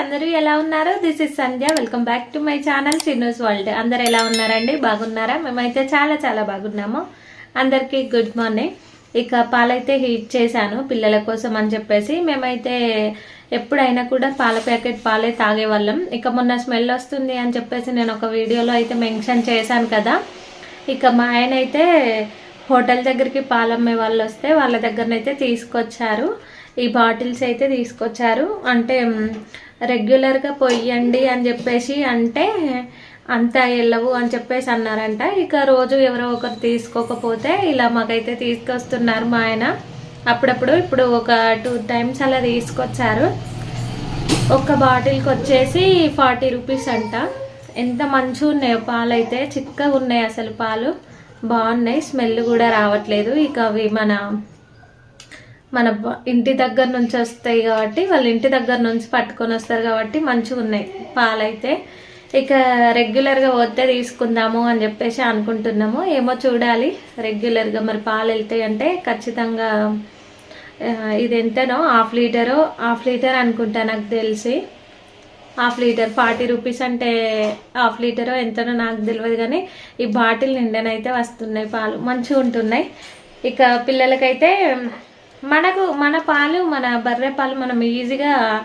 అందరూ ఎలా ఉన్నారు? This is Sandhya welcome back to my channel Chinnu's world అందరు ఎలా ఉన్నారండి? బాగున్నారా? మేమైతే చాలా చాలా బాగున్నాము. అందరికీ గుడ్ మార్నింగ్ ఇక పాలైతే హీట్ చేశాను పిల్లల కోసం అని చెప్పేసి. మేమైతే ఎప్పుడైనా కూడా పాల ప్యాకెట్ పాలే తాగేవాళ్ళం. ఇక మొన్న స్మెల్ వస్తుంది అని చెప్పేసి నేను ఒక వీడియోలో అయితే మెన్షన్ చేశాను కదా. ఇక మా ఆయన అయితే హోటల్ దగ్గరికి పాలమ్మే వాళ్ళు వస్తే వాళ్ళ దగ్గరనైతే తీసుకొచ్చారు. ఈ బాటిల్స్ అయితే తీసుకొచ్చారు. అంటే రెగ్యులర్గా పొయ్యండి అని చెప్పేసి అంటే అంత వెళ్ళవు అని చెప్పేసి అన్నారంట. ఇక రోజు ఎవరో ఒకరు తీసుకోకపోతే ఇలా మాకైతే తీసుకొస్తున్నారు మా ఆయన. అప్పుడప్పుడు ఇప్పుడు ఒక టూ టైమ్స్ అలా తీసుకొచ్చారు. ఒక బాటిల్కి వచ్చేసి ఫార్టీ రూపీస్ అంట. ఎంత మంచిగా ఉన్నాయో పాలు అయితే చిక్కగా ఉన్నాయి అసలు పాలు. బాగున్నాయి స్మెల్ కూడా రావట్లేదు. ఇక అవి మన మన ఇంటి దగ్గర నుంచి వస్తాయి కాబట్టి వాళ్ళ ఇంటి దగ్గర నుంచి పట్టుకొని వస్తారు కాబట్టి మంచిగా ఉన్నాయి పాలైతే. ఇక రెగ్యులర్గా వస్తే తీసుకుందాము అని చెప్పేసి అనుకుంటున్నాము. ఏమో చూడాలి రెగ్యులర్గా మరి పాలు వెళ్తాయి అంటే ఖచ్చితంగా ఇది ఎంతనో హాఫ్ లీటరో హాఫ్ లీటర్ అనుకుంటా నాకు తెలిసి. హాఫ్ లీటర్ ఫార్టీ రూపీస్ అంటే హాఫ్ లీటరో ఎంతనో నాకు తెలియదు కానీ ఈ బాటిల్ నిండనైతే వస్తున్నాయి పాలు మంచిగా ఉంటున్నాయి. ఇక పిల్లలకైతే మనకు మన పాలు మన బర్రె పాలు మనం ఈజీగా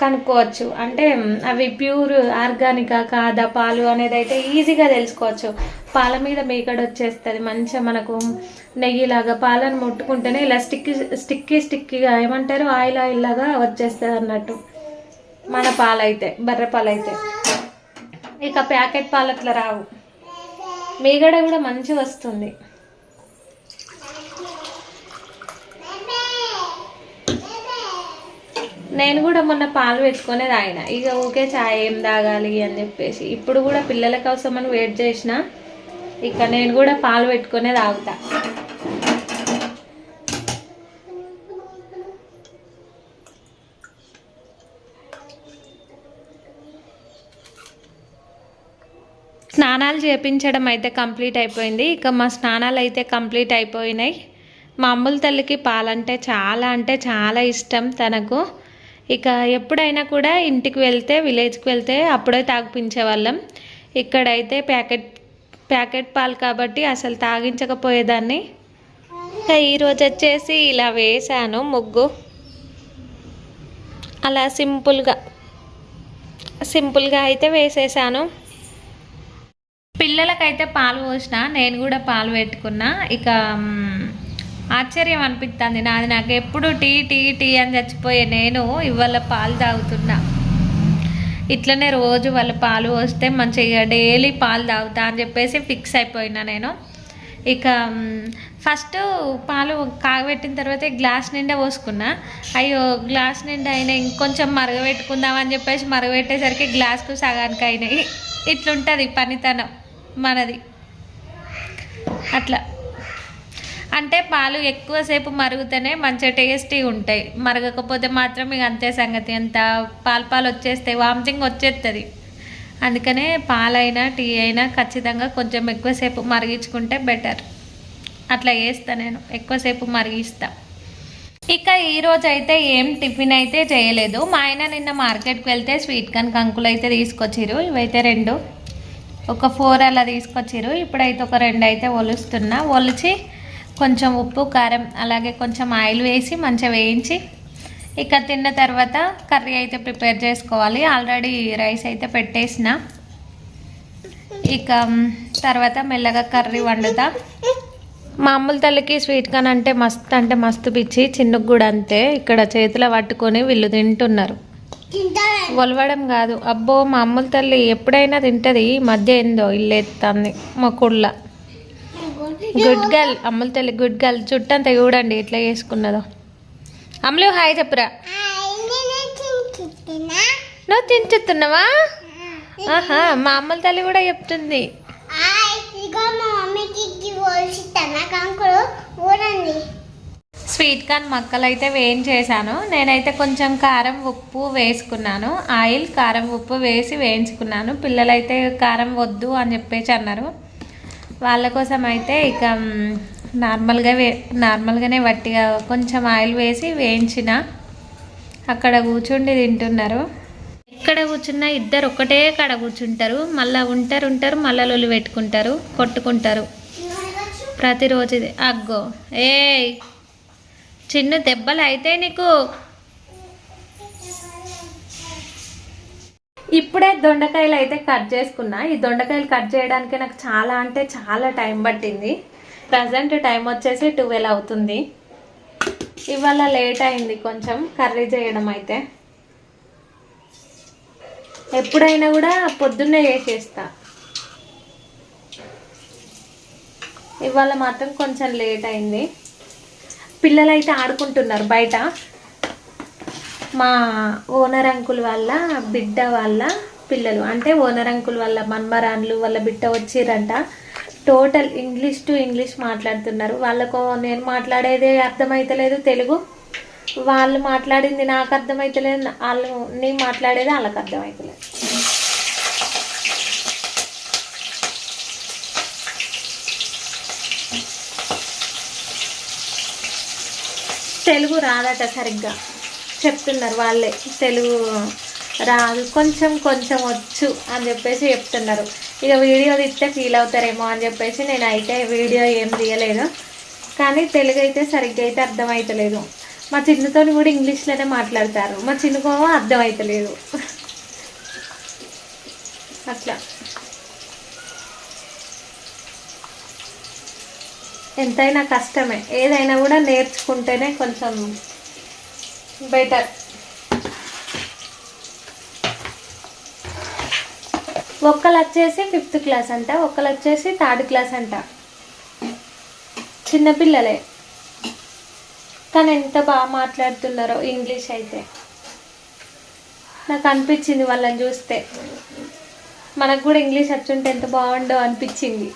కనుక్కోవచ్చు. అంటే అవి ప్యూర్ ఆర్గానికా కాదా పాలు అనేది అయితే ఈజీగా తెలుసుకోవచ్చు. పాల మీద మీకడ వచ్చేస్తుంది. మంచిగా మనకు నెయ్యిలాగా పాలను ముట్టుకుంటేనే ఇలా స్టిక్కి స్టిక్కీ స్టిక్కిగా ఏమంటారు? ఆయిల్ ఆయిల్ లాగా వచ్చేస్తుంది అన్నట్టు. మన పాలైతే బర్రె పాలైతే. ఇక ప్యాకెట్ పాలు అట్లా రావు. మీగడ కూడా మంచిగా వస్తుంది. నేను కూడా మొన్న పాలు పెట్టుకునే తాగిన. ఇక ఊకే చాయ్ ఏం తాగాలి అని చెప్పేసి. ఇప్పుడు కూడా పిల్లల కోసం అని వెయిట్ చేసిన. ఇక నేను కూడా పాలు పెట్టుకునే తాగుతా. స్నానాలు చేపించడం అయితే కంప్లీట్ అయిపోయింది. ఇక మా స్నానాలు అయితే కంప్లీట్ అయిపోయినాయి. మా అమ్ముల తల్లికి పాలంటే చాలా అంటే చాలా ఇష్టం తనకు. ఇక ఎప్పుడైనా కూడా ఇంటికి వెళ్తే విలేజ్కి వెళ్తే అప్పుడే తాగిపించే వాళ్ళం ఇక్కడైతే ప్యాకెట్ ప్యాకెట్ పాలు కాబట్టి అసలు తాగించకపోయేదాన్ని. ఇక ఈరోజు వచ్చేసి ఇలా వేసాను ముగ్గు. అలా సింపుల్గా సింపుల్గా అయితే వేసేసాను. పిల్లలకైతే పాలు పోసిన నేను కూడా పాలు పెట్టుకున్నా. ఇక ఆశ్చర్యం అనిపిస్తుంది నాది నాకు ఎప్పుడు టీ టీ టీ అని చచ్చిపోయే నేను ఇవాళ పాలు తాగుతున్నా. ఇట్లనే రోజు వాళ్ళ పాలు వస్తే మంచిగా డైలీ పాలు తాగుతా అని చెప్పేసి ఫిక్స్ అయిపోయినా నేను. ఇక ఫస్ట్ పాలు కాగబెట్టిన తర్వాత గ్లాస్ నిండా పోసుకున్నా. అయ్యో గ్లాస్ నిండా అయినా ఇంకొంచెం మరగబెట్టుకుందాం అని చెప్పేసి మరగబెట్టేసరికి గ్లాస్కు సగానికి అయినాయి ఇట్లుంటుంది పనితనం మనది. అట్లా. అంటే పాలు ఎక్కువసేపు మరుగుతూనే మంచిగా టేస్టీ ఉంటాయి. మరగకపోతే మాత్రం ఇక అంతే సంగతి. అంత పాలు పాలు వచ్చేస్తాయి వామిటింగ్ వచ్చేస్తుంది అందుకనే పాలైనా టీ అయినా ఖచ్చితంగా కొంచెం ఎక్కువసేపు మరిగించుకుంటే బెటర్ అట్లా చేస్తా నేను. ఎక్కువసేపు మరిగిస్తా. ఇక ఈరోజు అయితే ఏం టిఫిన్ అయితే చేయలేదు. మా ఆయన నిన్న మార్కెట్కి వెళ్తే స్వీట్ కార్న్ కంకులు అయితే తీసుకొచ్చిరు ఇవైతే రెండు. ఒక ఫోర్ అలా తీసుకొచ్చిరు ఇప్పుడైతే ఒక రెండు అయితే ఒలుస్తున్నా. ఒలిచి కొంచెం ఉప్పు కారం అలాగే కొంచెం ఆయిల్ వేసి మంచిగా వేయించి ఇక తిన్న తర్వాత కర్రీ అయితే ప్రిపేర్ చేసుకోవాలి. ఆల్రెడీ రైస్ అయితే పెట్టేసిన. ఇక తర్వాత మెల్లగా కర్రీ వండుతా. మామూలు తల్లికి స్వీట్ కార్న్ అంటే మస్తు అంటే మస్తు పిచ్చి చిన్నకు కూడా అంతే. ఇక్కడ చేతిలో పట్టుకొని వీళ్ళు తింటున్నారు. ఒలవడం కాదు. అబ్బో మా అమ్ముల తల్లి ఎప్పుడైనా తింటది. మధ్య ఏందో ఇల్లు ఎత్తుంది. మా కుళ్ళ. గుడ్ గర్ల్ అమ్ముల తల్లి గుడ్ గర్ల్ చుట్టంతా చూడండి ఎట్లా చేసుకున్నదో. అమ్ములు హాయ్ చెప్పురా. నువ్వు తింటున్నావా ఆహా మా అమ్మల తల్లి కూడా చెప్తుంది. స్వీట్ కార్న్ మక్కలు అయితే వేయించేసాను నేనైతే కొంచెం కారం ఉప్పు వేసుకున్నాను. ఆయిల్ కారం ఉప్పు వేసి వేయించుకున్నాను. పిల్లలైతే కారం వద్దు అని చెప్పేసి అన్నారు. వాళ్ళ కోసం అయితే ఇక నార్మల్గా వే నార్మల్గానే వట్టిగా కొంచెం ఆయిల్ వేసి వేయించిన. అక్కడ కూర్చుండి తింటున్నారు. ఎక్కడ కూర్చున్నా ఇద్దరు ఒకటే కాడ కూర్చుంటారు. మళ్ళీ ఉంటారు ఉంటారు మళ్ళీ లొలి పెట్టుకుంటారు కొట్టుకుంటారు. ప్రతిరోజు ఇది. అగ్గో. ఏ చిన్న దెబ్బలు అయితే నీకు. ఇప్పుడే దొండకాయలు అయితే కట్ చేసుకున్నా. ఈ దొండకాయలు కట్ చేయడానికి నాకు చాలా అంటే చాలా టైం పట్టింది. ప్రజెంట్ టైం వచ్చేసి ట్వెల్వ్ అవుతుంది. ఇవాళ లేట్ అయింది కొంచెం కర్రీ చేయడం అయితే. ఎప్పుడైనా కూడా పొద్దున్నే చేసేస్తా. ఇవాళ మాత్రం కొంచెం లేట్ అయింది. పిల్లలైతే ఆడుకుంటున్నారు బయట. మా ఓనర్ అంకుల్ వాళ్ళ బిడ్డ వాళ్ళ పిల్లలు. అంటే ఓనర్ అంకుల్ వాళ్ళ మన్మరాన్లు వాళ్ళ బిడ్డ వచ్చిరంట టోటల్ ఇంగ్లీష్ టు ఇంగ్లీష్ మాట్లాడుతున్నారు. వాళ్ళకు నేను మాట్లాడేది అర్థమవుతలేదు తెలుగు. వాళ్ళు మాట్లాడింది నాకు అర్థమైతలేదు. వాళ్ళు నేను మాట్లాడేది వాళ్ళకి అర్థమైతలేదు. తెలుగు రాదట సరిగ్గా. చెప్తున్నారు వాళ్ళే. తెలుగు రాదు. కొంచెం కొంచెం వచ్చు అని చెప్పేసి చెప్తున్నారు. ఇక వీడియో తీస్తే ఫీల్ అవుతారేమో అని చెప్పేసి నేను అయితే వీడియో ఏం తీయలేదు. కానీ తెలుగు అయితే సరిగ్గా అయితే అర్థమవుతలేదు మా చిన్నతో కూడా ఇంగ్లీష్లోనే మాట్లాడతారు. మా చిన్నకోమో అర్థమవుతలేదు అట్లా. ఎంతైనా కష్టమే. ఏదైనా కూడా నేర్చుకుంటేనే కొంచెం బెటర్. ఒక్కలు వచ్చేసి ఫిఫ్త్ క్లాస్ అంట ఒక్కలు వచ్చేసి థర్డ్ క్లాస్ అంట. చిన్నపిల్లలే కానీ ఎంత బాగా మాట్లాడుతున్నారో ఇంగ్లీష్ అయితే. నాకు అనిపించింది వాళ్ళని చూస్తే. మనకు కూడా ఇంగ్లీష్ వచ్చుంటే ఎంత బాగుండో అనిపించింది.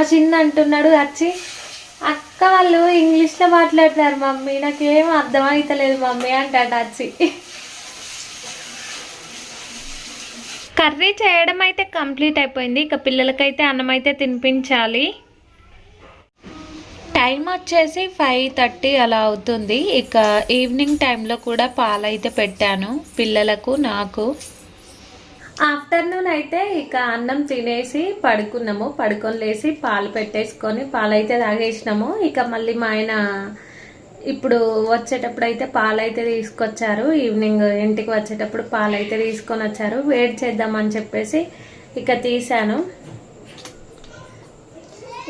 మా చిన్న అంటున్నాడు వచ్చి అక్క వాళ్ళు ఇంగ్లీష్లో మాట్లాడతారు మమ్మీ నాకేం అర్థం అవుతలేదు మమ్మీ అంటాడు వచ్చి కర్రీ చేయడం అయితే కంప్లీట్ అయిపోయింది ఇక పిల్లలకైతే అన్నం అయితే తినిపించాలి. టైం వచ్చేసి ఫైవ్ థర్టీ అలా అవుతుంది ఇక ఈవినింగ్ టైంలో కూడా పాలు అయితే పెట్టాను పిల్లలకు నాకు. ఆఫ్టర్నూన్ అయితే ఇక అన్నం తినేసి పడుకున్నాము. పడుకొని లేసి పాలు పెట్టేసుకొని పాలు అయితే తాగేసినాము. ఇక మళ్ళీ మా ఆయన ఇప్పుడు వచ్చేటప్పుడు అయితే పాలు అయితే తీసుకొచ్చారు. ఈవినింగ్ ఇంటికి వచ్చేటప్పుడు పాలు అయితే తీసుకొని వచ్చారు. వేడి చేద్దామని చెప్పేసి ఇక తీశాను.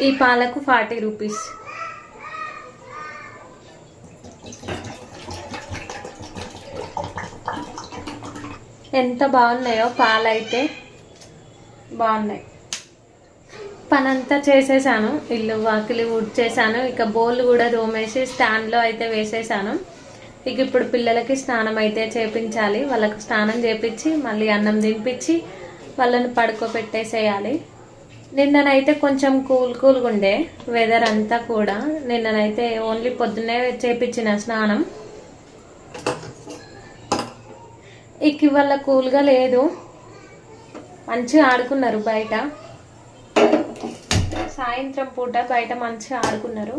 ఈ పాలకు ఫార్టీ రూపీస్. ఎంత బాగున్నాయో పాలైతే బాగున్నాయి. పనంతా చేసేసాను. ఇల్లు వాకిలి ఊడ్చేసాను. ఇక బోల్ కూడా దోమేసి స్టాండ్లో అయితే వేసేసాను. ఇక ఇప్పుడు పిల్లలకి స్నానం అయితే చేపించాలి. వాళ్ళకు స్నానం చేపించి మళ్ళీ అన్నం తినిపించి వాళ్ళని పడుకోబెట్టేసేయాలి. నిన్ననైతే కొంచెం కూల్ కూల్గా ఉండే. వెదర్ అంతా కూడా. నిన్ననైతే ఓన్లీ పొద్దున్నే చేపించిన స్నానం. ఇక ఇవాళ కూల్గా లేదు. మంచిగా ఆడుకున్నారు బయట. సాయంత్రం పూట బయట మంచిగా ఆడుకున్నారు.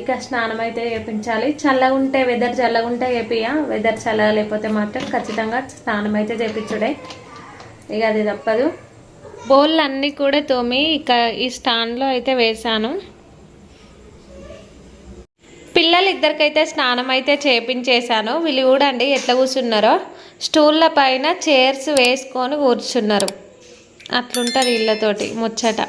ఇక స్నానం అయితే చేపించాలి. చల్లగా ఉంటే వెదర్ చల్లగా ఉంటే చేపియ వెదర్ చల్లగా లేకపోతే మాత్రం ఖచ్చితంగా స్నానం అయితే చేపించుడే. ఇక అది తప్పదు. బౌల్ అన్నీ కూడా తోమి ఇక ఈ స్టాండ్లో అయితే వేసాను పిల్లలు ఇద్దరికైతే స్నానం అయితే చేపించేశాను. వీళ్ళు చూడండి ఎట్లా కూర్చున్నారో. స్టూళ్ళ పైన చైర్స్ వేసుకొని కూర్చున్నారు. అట్లుంటారు వీళ్ళతోటి ముచ్చట.